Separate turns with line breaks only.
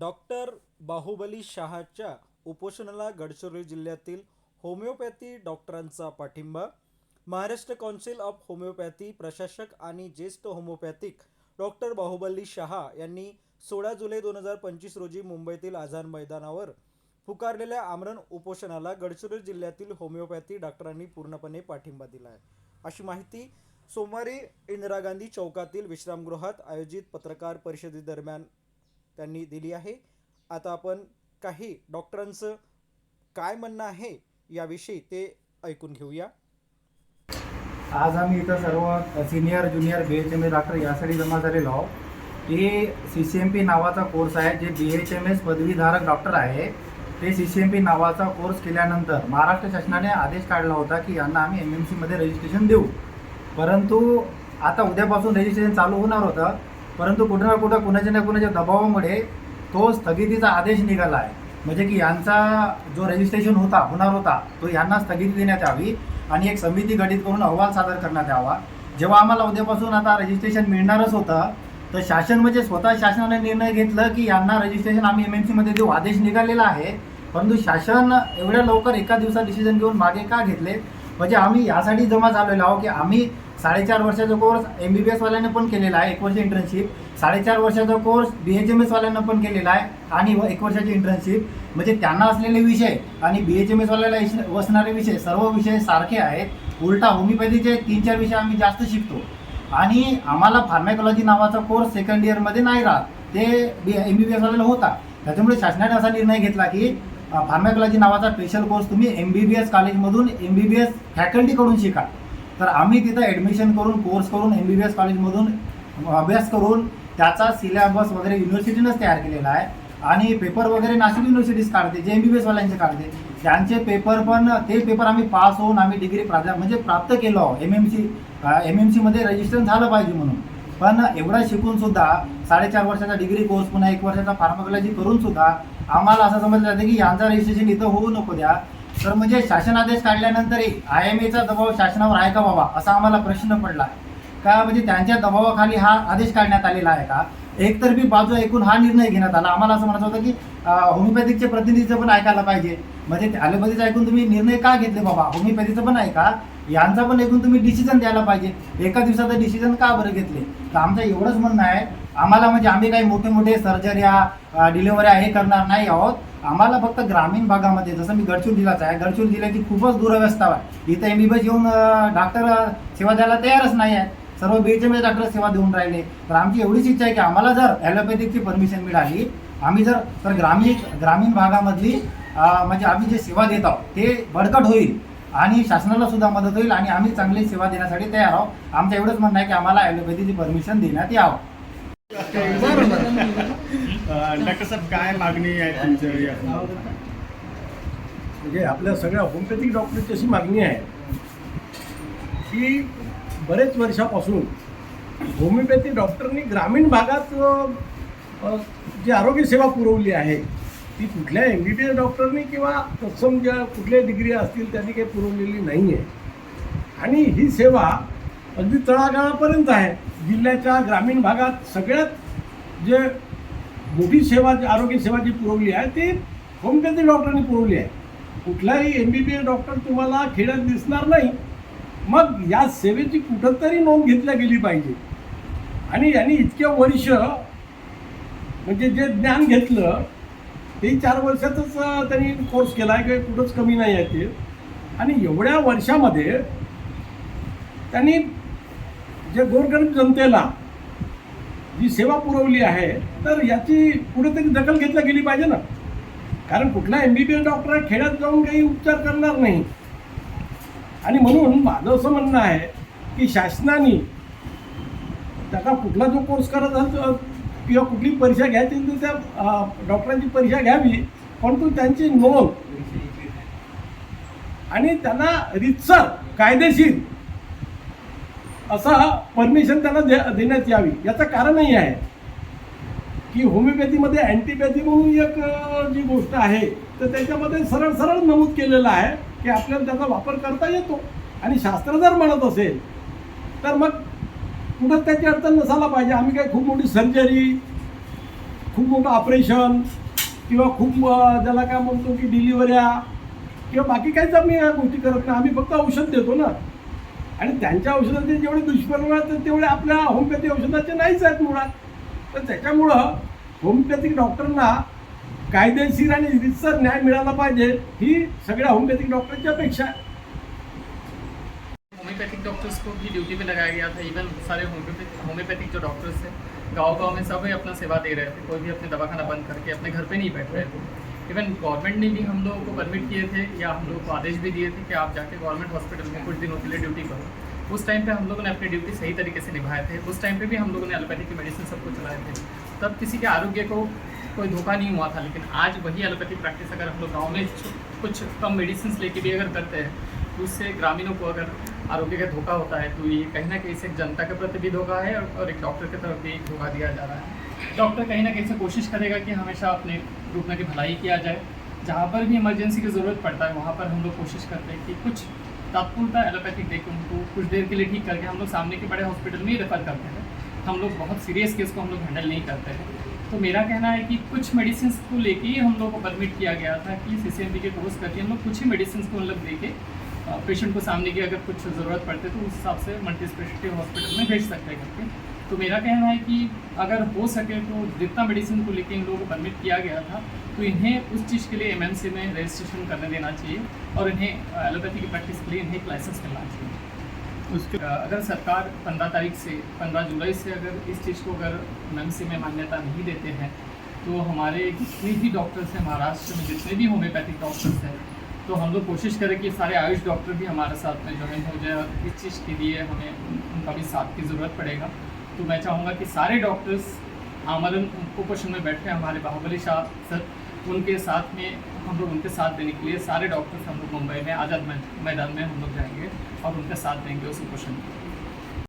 Doctor Baahubali शहाच्या उपोषणाला गडचिरोली जिल्ह्यातील homeopathy डॉक्टरांचा पाठिंबा महाराष्ट्र कौन्सिल ऑफ होमिओपॅथी प्रशासक आणि ज्येष्ठ होमिओपॅथिक डॉक्टर बाहुबली शहा यांनी सोळा जुलै दोन हजार पंचवीस रोजी मुंबईतील आझाद मैदानावर पुकारलेल्या आमरण उपोषणाला गडचिरोली जिल्ह्यातील होमिओपॅथी डॉक्टरांनी पूर्णपणे पाठिंबा दिला आहे अशी माहिती सोमवारी इंदिरा गांधी चौकातील विश्रामगृहात आयोजित पत्रकार परिषदेदरम्यान त्यांनी दिली आहे. आता आपण काही डॉक्टरांचं काय म्हणणं आहे याविषयी ते ऐकून घेऊया.
आज आम्ही इथं सर्व senior junior B H M S doctor यासाठी जमा झालेलो आहोत. हे सी सी एम पी नावाचा कोर्स आहे. जे बी एच एम एस पदवीधारक डॉक्टर आहे ते सी सी एम पी नावाचा कोर्स केल्यानंतर महाराष्ट्र शासनाने आदेश काढला होता की यांना आम्ही एम एम सीमध्ये रजिस्ट्रेशन देऊ. परंतु आता उद्यापासून रजिस्ट्रेशन चालू होणार होतं. परंतु कुठं ना कुठं कुणाच्या ना कुणाच्या दबावामुळे तो स्थगितीचा आदेश निघाला आहे म्हणजे की यांचा जो रजिस्ट्रेशन होता होणार होता तो यांना स्थगिती देण्यात यावी आणि एक समिती गठीत करून अहवाल सादर करण्यात यावा. जेव्हा आम्हाला उद्यापासून आता रजिस्ट्रेशन मिळणारच होतं तर शासन म्हणजे स्वतः शासनाने निर्णय घेतलं की यांना रजिस्ट्रेशन आम्ही एम एम सीमध्ये देऊ. आदेश निघालेला आहे. परंतु शासन एवढ्या लवकर एका दिवसात डिसिजन घेऊन मागे का घेतले? म्हणजे आम्ही यासाठी जमा झालेलो आहोत की आम्ही साडेचार वर्षाचा कोर्स एम बी बी एसवाल्याने पण केलेला आहे एक वर्ष इंटर्नशिप साडेचार वर्षाचा कोर्स बी एच एम एसवाल्यांना पण केलेला आहे आणि व एक वर्षाची इंटर्नशिप म्हणजे त्यांना असलेले विषय आणि बी एच एम एसवाल्याला इश- वसणारे विषय सर्व विषय सारखे आहेत. उलटा होमिओपॅथीचे तीन चार विषय आम्ही जास्त शिकतो. आणि आम्हाला फार्मॅकॉलॉजी नावाचा कोर्स सेकंड इयरमध्ये नाही राहत. ते बी एम बी बी एसवाल्याला होता. त्याच्यामुळे शासनाने असा निर्णय घेतला की फार्मॅकॉलॉजी नावाचा स्पेशल कोर्स तुम्ही एम बी बी एस कॉलेजमधून एम बी बी एस फॅकल्टीकडून शिका. तर आम्ही तिथं ॲडमिशन करून कोर्स करून एम बी बी एस कॉलेजमधून अभ्यास करून त्याचा सिलेबस वगैरे युनिव्हर्सिटीनंच तयार केलेला आहे. आणि पेपर वगैरे नाशिक युनिव्हर्सिटीज काढते जे एम बी बी एसवाल्यांचे काढते. त्यांचे पेपर पण ते पेपर आम्ही पास होऊन आम्ही डिग्री प्राध्या म्हणजे प्राप्त केलो M M C M M सीमध्ये रजिस्ट्रेशन झालं पाहिजे म्हणून. पण एवढा शिकून सुद्धा साडेचार वर्षाचा डिग्री कोर्स पुन्हा एक वर्षाचा फार्माकॉलॉजी करून सुद्धा आम्हाला असं समजलं जातं की यांचं रजिस्ट्रेशन इथं होऊ नको द्या. तर म्हणजे शासन आदेश काढल्यानंतरही आय एम एचा दबाव शासनावर आहे का बाबा? असा आम्हाला प्रश्न पडला. का? म्हणजे त्यांच्या दबावाखाली हा आदेश काढण्यात आलेला आहे का? एकतर बाजू ऐकून हा निर्णय घेण्यात आला. आम्हाला असं म्हणायचं होतं की अं, होमिओपॅथिकचे प्रतिनिधीचं पण ऐकायला पाहिजे. म्हणजे ॲलोपॅथीचं ऐकून तुम्ही निर्णय का घेतले बाबा? होमिओपॅथीचं पण ऐका. यांचा पण ऐकून तुम्ही डिसिजन द्यायला पाहिजे. एका दिवसाचं डिसिजन का बरं घेतले? तर आमचं एवढंच म्हणणं आहे आम्हाला म्हणजे आम्ही काही मोठे मोठे सर्जऱ्या डिलिव्हऱ्या हे करणार नाही आहोत. आम्हाला फक्त ग्रामीण भागामध्ये जसं मी गडचिरोली जिल्ह्याचा आहे गडचिरोली जिल्ह्याची खूपच दुरवस्था आहे. इथं एम बी येऊन डॉक्टर सेवा द्यायला तयारच नाही आहे. सर्व बी एच एम डॉक्टर सेवा देऊन राहिले. तर आमची एवढीच इच्छा आहे की आम्हाला जर ॲलोपॅथिकची परमिशन मिळाली आम्ही जर तर ग्रामीण ग्रामीण भागामधली म्हणजे आम्ही जे सेवा देत आहोत ते बळकट होईल. आणि शासनाला सुद्धा मदत होईल आणि आम्ही चांगली सेवा देण्यासाठी तयार आहोत. आमचं एवढंच म्हणणं आहे की आम्हाला ॲलोपॅथीची परमिशन देण्यात यावं.
डॉक्टर साहेब काय मागणी आहे तुमच्या
म्हणजे आपल्या सगळ्या होमिओपॅथिक डॉक्टरची अशी मागणी आहे की बरेच वर्षापासून होमिओपॅथी डॉक्टरनी ग्रामीण भागात जी आरोग्य सेवा पुरवली आहे ती कुठल्या एम बी बी एस डॉक्टरनी किंवा तत्सम ज्या कुठल्या डिग्री असतील त्यांनी काही पुरवलेली नाही आहे आणि ही सेवा अगदी तळागाळापर्यंत आहे. जिल्ह्याच्या ग्रामीण भागात सगळ्यात जे मोठी सेवा जी आरोग्य सेवा जी पुरवली आहे ती होमिओपॅथी डॉक्टरांनी पुरवली आहे. कुठलाही M B B S doctor तुम्हाला खेड्यात दिसणार नाही. मग या सेवेची कुठंतरी नोंद घेतल्या गेली पाहिजे. आणि यांनी इतके वर्ष म्हणजे जे ज्ञान घेतलं ते चार वर्षातच त्यांनी कोर्स केला आहे काही कुठंच कमी नाही आहे ते. आणि एवढ्या वर्षामध्ये त्यांनी जे गोरगरीब जनतेला जी सेवा पुरवली आहे तर याची कुठेतरी दखल घेतली गेली पाहिजे ना. कारण कुठला M B B S doctor खेड्यात जाऊन काही उपचार करणार नाही. आणि म्हणून माझं असं म्हणणं आहे की शासनाने त्याचा कुठला जो कोर्स करत असतो किंवा कुठली परीक्षा घ्यायची तर त्या डॉक्टरांची परीक्षा घ्यावी. परंतु त्यांची नोंद आणि त्यांना रितसर कायदेशीर असा परमिशन त्यांना दे देण्यात यावी. याचं कारणही आहे की होमिओपॅथीमध्ये अँटीपॅथी म्हणून एक जी गोष्ट आहे तर त्याच्यामध्ये सरळ सरळ नमूद केलेलं आहे की आपल्याला त्याचा वापर करता येतो. आणि शास्त्र जर म्हणत असेल तर मग कुठं त्याची अडचण नसायला पाहिजे. आम्ही काय खूप मोठी सर्जरी खूप मोठं ऑपरेशन किंवा खूप ज्याला काय म्हणतो की डिलिव्हऱ्या किंवा बाकी काहीच आम्ही या गोष्टी करत नाही. आम्ही फक्त औषध देतो ना. आणि त्यांच्या औषधाचे जेवढे दुष्परिणाम आहेत तेवढे आपल्या होमिओपॅथी औषधाचे नाहीच आहेत मुळात तर त्याच्यामुळं होमिओपॅथिक डॉक्टरना कायदेशीर आणि रितसर न्याय मिळाला पाहिजे ही सगळ्या होमिओपॅथिक डॉक्टरची अपेक्षा आहे.
होम्योपैथिक डॉक्टर्स को भी ड्यूटी पे लगाया गया था. इवन सारे होम्योपैथिक होम्योपैथिक जो डॉक्टर्स थे गांव गांव में सभी अपना सेवा दे रहे थे. कोई भी अपने दवाखाना बंद करके अपने घर पे नहीं बैठ रहे थे. इवन गवर्नमेंट ने भी हम लोगों को परमिट किए थे या हम लोगों को आदेश भी दिए थे कि आप जाके गवर्नमेंट हॉस्पिटल में कुछ दिनों के लिए ड्यूटी करो। उस टाइम पे हम लोगों ने अपनी ड्यूटी सही तरीके से निभाए थे। उस टाइम पे भी हम लोगों ने एलोपैथी की मेडिसिन सबको चलाए थे। तब किसी के आरोग्य को कोई धोखा नहीं हुआ था, लेकिन आज वही एलोपैथी प्रैक्टिस अगर हम लोग गाँव में कुछ कम मेडिसिन लेके भी अगर करते हैं तो उससे ग्रामीणों को अगर आरोग्य का धोखा होता है तो ये कहीं ना कहीं से एक जनता के प्रति भी धोखा है और- और एक डॉक्टर के तरफ़ भी धोखा दिया जा रहा है। डॉक्टर कहीं ना कहीं से कोशिश करेगा कि हमेशा अपने रुग्ण की भलाई किया जाए। जहाँ पर भी इमरजेंसी की ज़रूरत पड़ता है, वहाँ पर हम लोग कोशिश करते हैं कि कुछ तात्पुरता एलोपैथिक दे के उनको कुछ देर के लिए ठीक करके हम लोग सामने के बड़े हॉस्पिटल में ही रेफर करते हैं। हम लोग बहुत सीरियस केस को हम लोग हैंडल नहीं करते हैं। तो मेरा कहना है कि कुछ मेडिसिन को लेके ही हम लोग को परमिट किया गया था कि सी सी एम बी के कोर्स करके हम लोग कुछ ही मेडिसिन को मतलब दे के पेशेंट को सामने की अगर कुछ ज़रूरत पड़ते तो उस हिसाब से मल्टी स्पेशलिटी हॉस्पिटल में भेज सकते हैं करके तो मेरा कहना है कि अगर हो सके तो जितना मेडिसिन को लेके इन लोगों को परमिट किया गया था तो इन्हें उस चीज़ के लिए एम में रजिस्ट्रेशन करने देना चाहिए और इन्हें एलोपैथी की प्रैक्टिस के लिए इन्हें एक लाइसेंस मिलना चाहिए।
उसके
अगर सरकार पंद्रह तारीख से, पंद्रह जुलाई से अगर इस चीज़ को अगर एम में मान्यता नहीं देते हैं तो हमारे जितने भी डॉक्टर्स हैं महाराष्ट्र में, जितने भी होम्योपैथिक डॉक्टर्स हैं तो हम लोग कोशिश करें कि सारे आयुष डॉक्टर भी हमारे साथ में ज्वाइन हो जाए और इस चीज़ के लिए हमें उनका भी साथ की ज़रूरत पड़ेगा। तो मैं चाहूँगा कि सारे डॉक्टर्स आमदन कुपोषण में बैठे हैं, हमारे बाहुबली शाह सर, उनके साथ में, हम लोग उनके साथ देने के लिए सारे डॉक्टर्स हम लोग मुंबई में, आज़ाद मैदान में हम लोग जाएँगे और उनका साथ देंगे उस कुपोषण में